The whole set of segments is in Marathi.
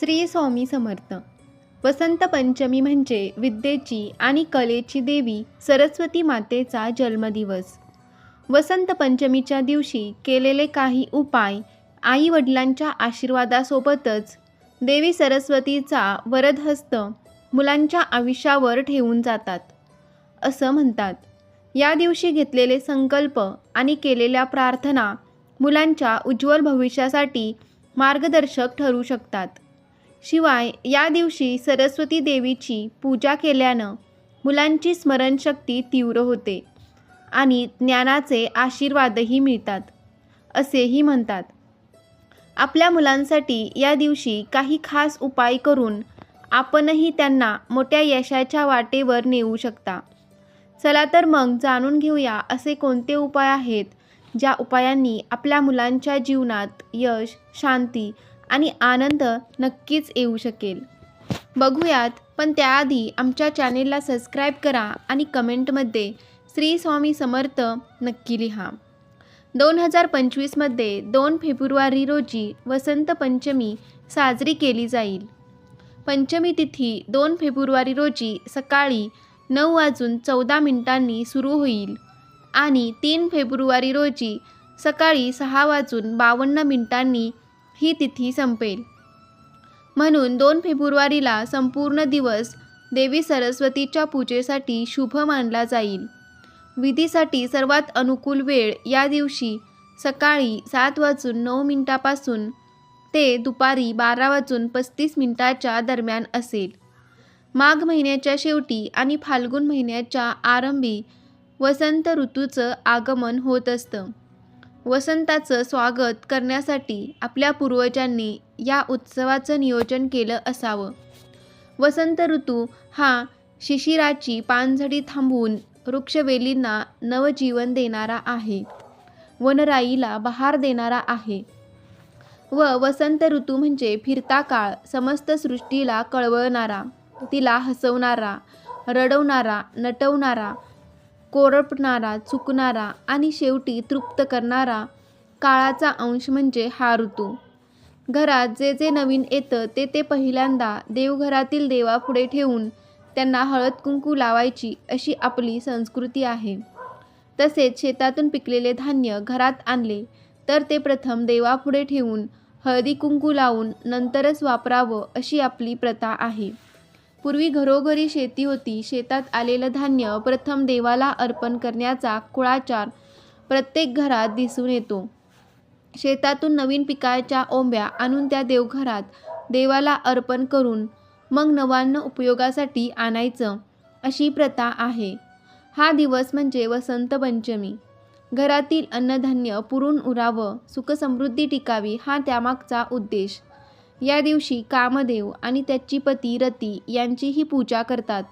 श्री स्वामी समर्थ. वसंत पंचमी म्हणजे विद्येची आणि कलेची देवी सरस्वती मातेचा जन्मदिवस. वसंत पंचमीच्या दिवशी केलेले काही उपाय आई वडिलांच्या आशीर्वादासोबतच देवी सरस्वतीचा वरदहस्त मुलांच्या आयुष्यावर ठेवून जातात. असं म्हणतात. या दिवशी घेतलेले संकल्प आणि केलेल्या प्रार्थना मुलांच्या उज्ज्वल भविष्यासाठी मार्गदर्शक ठरू शकतात. शिवाय या दिवशी सरस्वती देवीची पूजा केल्यानं मुलांची स्मरणशक्ती तीव्र होते आणि ज्ञानाचे आशीर्वादही मिळतात असेही म्हणतात. आपल्या मुलांसाठी या दिवशी काही खास उपाय करून आपणही त्यांना मोठ्या यशाच्या वाटेवर नेऊ शकता. चला तर मग जाणून घेऊया असे कोणते उपाय आहेत ज्या उपायांनी आपल्या मुलांच्या जीवनात यश शांती आणि आनंद नक्कीच येऊ शकेल. बघूयात पण त्याआधी आमच्या चॅनेलला सबस्क्राईब करा आणि कमेंटमध्ये श्री स्वामी समर्थ नक्की लिहा. दोन हजार पंचवीसमध्ये दोन फेब्रुवारी रोजी वसंत पंचमी साजरी केली जाईल. पंचमी तिथी दोन फेब्रुवारी रोजी सकाळी नऊ वाजून चौदा मिनिटांनी सुरू होईल आणि तीन फेब्रुवारी रोजी सकाळी सहा वाजून बावन्न मिनिटांनी ही तिथी संपेल. म्हणून दोन फेब्रुवारीला संपूर्ण दिवस देवी सरस्वतीच्या पूजेसाठी शुभ मानला जाईल. विधीसाठी सर्वात अनुकूल वेळ या दिवशी सकाळी सात वाजून नऊ मिनिटापासून ते दुपारी बारा वाजून पस्तीस मिनिटाच्या दरम्यान असेल. माघ महिन्याच्या शेवटी आणि फाल्गुन महिन्याच्या आरंभी वसंत ऋतूचं आगमन होत असतं. वसंताचं स्वागत करण्यासाठी आपल्या पूर्वजांनी या उत्सवाचं नियोजन केलं असावं. वसंत ऋतू हा शिशिराची पानझडी थांबवून वृक्षवेलींना नवजीवन देणारा आहे. वनराईला बहार देणारा आहे. व वसंत ऋतू म्हणजे फिरता काळ समस्त सृष्टीला कळवळणारा तिला हसवणारा रडवणारा नटवणारा कोरपणारा चुकणारा आणि शेवटी तृप्त करणारा काळाचा अंश म्हणजे हा ऋतू. घरात जे जे नवीन येतं ते ते पहिल्यांदा देवघरातील देवापुढे ठेवून त्यांना हळद कुंकू लावायची अशी आपली संस्कृती आहे. तसेच शेतातून पिकलेले धान्य घरात आणले तर ते प्रथम देवापुढे ठेवून हळदी कुंकू लावून नंतरच वापरावं अशी आपली प्रथा आहे. पूर्वी घरोघरी शेती होती. शेतात आलेलं धान्य प्रथम देवाला अर्पण करण्याचा कुळाचार प्रत्येक घरात दिसून येतो. शेतातून नवीन पिकाच्या ओंब्या आणून त्या देवघरात देवाला अर्पण करून मग नवान्न उपयोगासाठी आणायचं अशी प्रथा आहे. हा दिवस म्हणजे वसंत पंचमी. घरातील अन्नधान्य पुरून उरावं सुखसमृद्धी टिकावी हा त्यामागचा उद्देश. या दिवशी कामदेव आणि त्याची पती रती यांचीही पूजा करतात.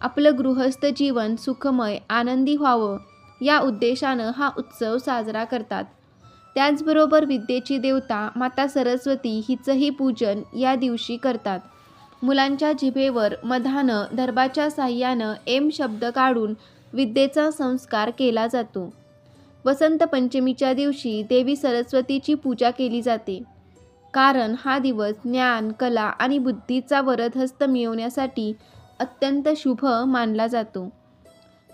आपलं गृहस्थ जीवन सुखमय आनंदी व्हावं या उद्देशानं हा उत्सव साजरा करतात. त्याचबरोबर विद्येची देवता माता सरस्वती हिचंही पूजन या दिवशी करतात. मुलांच्या जिभेवर मधानं दर्भाच्या साह्यानं एम शब्द काढून विद्येचा संस्कार केला जातो. वसंत पंचमीच्या दिवशी देवी सरस्वतीची पूजा केली जाते. कारण हा दिवस ज्ञान कला आणि बुद्धीचा वरदहस्त मिळवण्यासाठी अत्यंत शुभ मानला जातो.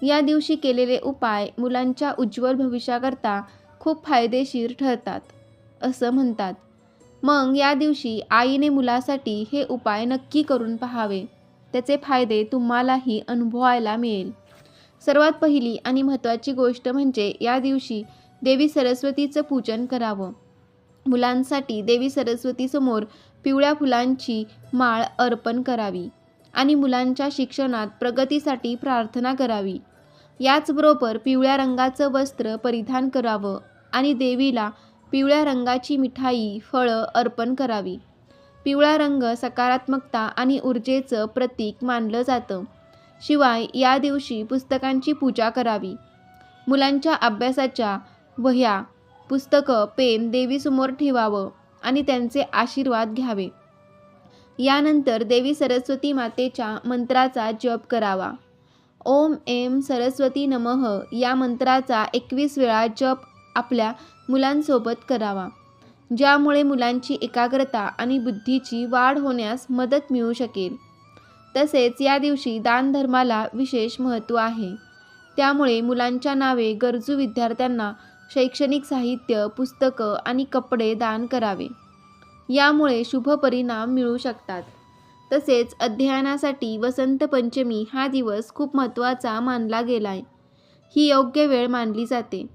या दिवशी केलेले उपाय मुलांच्या उज्ज्वल भविष्याकरता खूप फायदेशीर ठरतात असं म्हणतात. मग या दिवशी आईने मुलासाठी हे उपाय नक्की करून पहावे. त्याचे फायदे तुम्हालाही अनुभवायला मिळेल. सर्वात पहिली आणि महत्त्वाची गोष्ट म्हणजे या दिवशी देवी सरस्वतीचं पूजन करावं. मुलांसाठी देवी सरस्वतीसमोर पिवळ्या फुलांची माळ अर्पण करावी आणि मुलांच्या शिक्षणात प्रगतीसाठी प्रार्थना करावी. याचबरोबर पिवळ्या रंगाचं वस्त्र परिधान करावं आणि देवीला पिवळ्या रंगाची मिठाई फळं अर्पण करावी. पिवळा रंग सकारात्मकता आणि ऊर्जेचं प्रतीक मानलं जातं. शिवाय या दिवशी पुस्तकांची पूजा करावी. मुलांच्या अभ्यासाच्या वह्या पुस्तकं पेन देवीसमोर ठेवावं आणि त्यांचे आशीर्वाद घ्यावे. यानंतर देवी सरस्वती मातेच्या मंत्राचा जप करावा. ओम एम सरस्वती नमः या मंत्राचा एकवीस वेळा जप आपल्या मुलांसोबत करावा. ज्यामुळे मुलांची एकाग्रता आणि बुद्धीची वाढ होण्यास मदत मिळू शकेल. तसेच या दिवशी दानधर्माला विशेष महत्त्व आहे. त्यामुळे मुलांच्या नावे गरजू विद्यार्थ्यांना शैक्षणिक साहित्य पुस्तकं आणि कपडे दान करावे. यामुळे शुभ परिणाम मिळू शकतात. तसेच अध्ययनासाठी वसंत पंचमी हा दिवस खूप महत्त्वाचा मानला गेला आहे ही योग्य वेळ मानली जाते.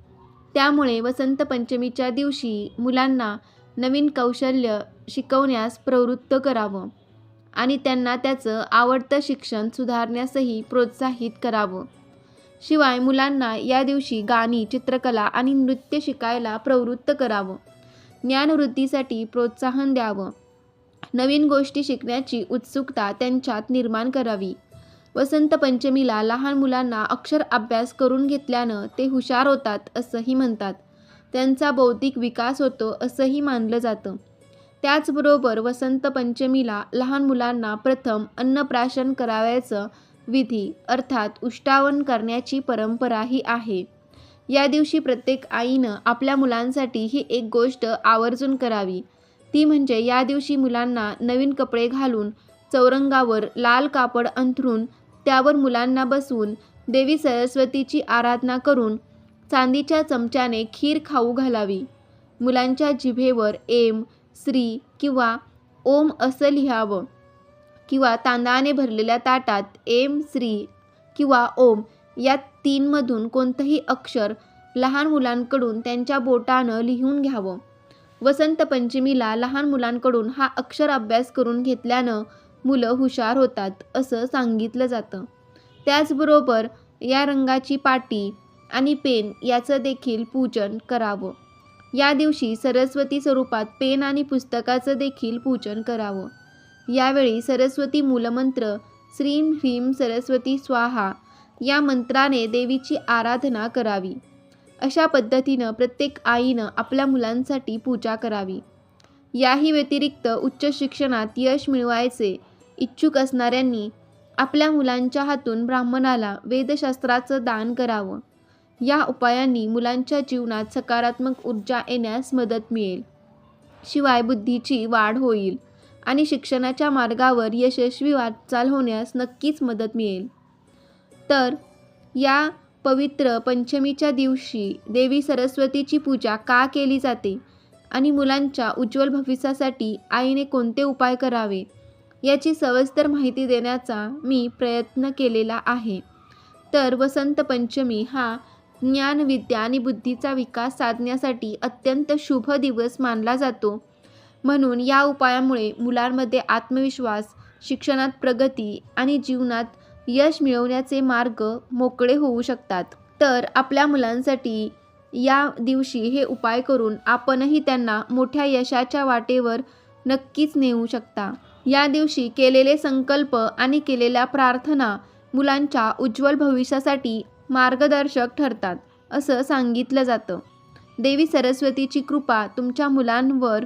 त्यामुळे वसंत पंचमीच्या दिवशी मुलांना नवीन कौशल्य शिकवण्यास प्रवृत्त करावं आणि त्यांना त्याचं आवडतं शिक्षण सुधारण्यासही प्रोत्साहित करावं. शिवाय मुलांना या दिवशी गाणी चित्रकला आणि नृत्य शिकायला प्रवृत्त करावं. ज्ञानवृद्धीसाठी प्रोत्साहन द्यावं. नवीन गोष्टी शिकण्याची उत्सुकता त्यांच्यात निर्माण करावी. वसंत पंचमीला लहान मुलांना अक्षर अभ्यास करून घेतल्यानं ते हुशार होतात असंही म्हणतात. त्यांचा बौद्धिक विकास होतो असंही मानलं जातं. त्याचबरोबर वसंत पंचमीला लहान मुलांना प्रथम अन्नप्राशन करावयाचं विधी अर्थात उष्टावण करण्याची परंपराही आहे. या दिवशी प्रत्येक आईनं आपल्या मुलांसाठी ही एक गोष्ट आवर्जून करावी. ती म्हणजे या दिवशी मुलांना नवीन कपडे घालून चौरंगावर लाल कापड अंथरून त्यावर मुलांना बसवून देवी सरस्वतीची आराधना करून चांदीच्या चमच्याने खीर खाऊ घालावी. मुलांच्या जिभेवर एम श्री किंवा ओम असं लिहावं. किंवा तांदळाने भरलेल्या ताटात एम श्री किंवा ओम या तीनमधून कोणतंही अक्षर लहान मुलांकडून त्यांच्या बोटानं लिहून घ्यावं. वसंत पंचमीला लहान मुलांकडून हा अक्षर अभ्यास करून घेतल्यानं मुलं हुशार होतात असं सांगितलं जातं. त्याचबरोबर या रंगाची पाटी आणि पेन याचं देखील पूजन करावं. या दिवशी सरस्वती स्वरूपात पेन आणि पुस्तकाचं देखील पूजन करावं. यावेळी सरस्वती मूलमंत्र श्रीं ह्रीम सरस्वती स्वाहा या मंत्राने देवीची आराधना करावी. अशा पद्धतीनं प्रत्येक आईनं आपल्या मुलांसाठी पूजा करावी. याही व्यतिरिक्त उच्च शिक्षणात यश मिळवायचे इच्छुक असणाऱ्यांनी आपल्या मुलांच्या हातून ब्राह्मणाला वेदशास्त्राचं दान करावं. या उपायांनी मुलांच्या जीवनात सकारात्मक ऊर्जा येण्यास मदत मिळेल. शिवाय बुद्धीची वाढ होईल. आणि शिक्षणाच्या मार्गावर यशस्वी वाटचाल होण्यास नक्कीच मदत मिळेल. तर या पवित्र पंचमीच्या दिवशी देवी सरस्वतीची पूजा का केली जाते आणि मुलांच्या उज्ज्वल भविष्यासाठी आईने कोणते उपाय करावे याची सविस्तर माहिती देण्याचा मी प्रयत्न केलेला आहे. तर वसंत पंचमी हा ज्ञान विद्या आणि बुद्धीचा विकास साधण्यासाठी अत्यंत शुभ दिवस मानला जातो. म्हणून या उपायामुळे मुलांमध्ये आत्मविश्वास शिक्षणात प्रगती आणि जीवनात यश मिळवण्याचे मार्ग मोकळे होऊ शकतात. तर आपल्या मुलांसाठी या दिवशी हे उपाय करून आपणही त्यांना मोठ्या यशाच्या वाटेवर नक्कीच नेऊ शकता. या दिवशी केलेले संकल्प आणि केलेल्या प्रार्थना मुलांच्या उज्ज्वल भविष्यासाठी मार्गदर्शक ठरतात असं सांगितलं जातं. देवी सरस्वतीची कृपा तुमच्या मुलांवर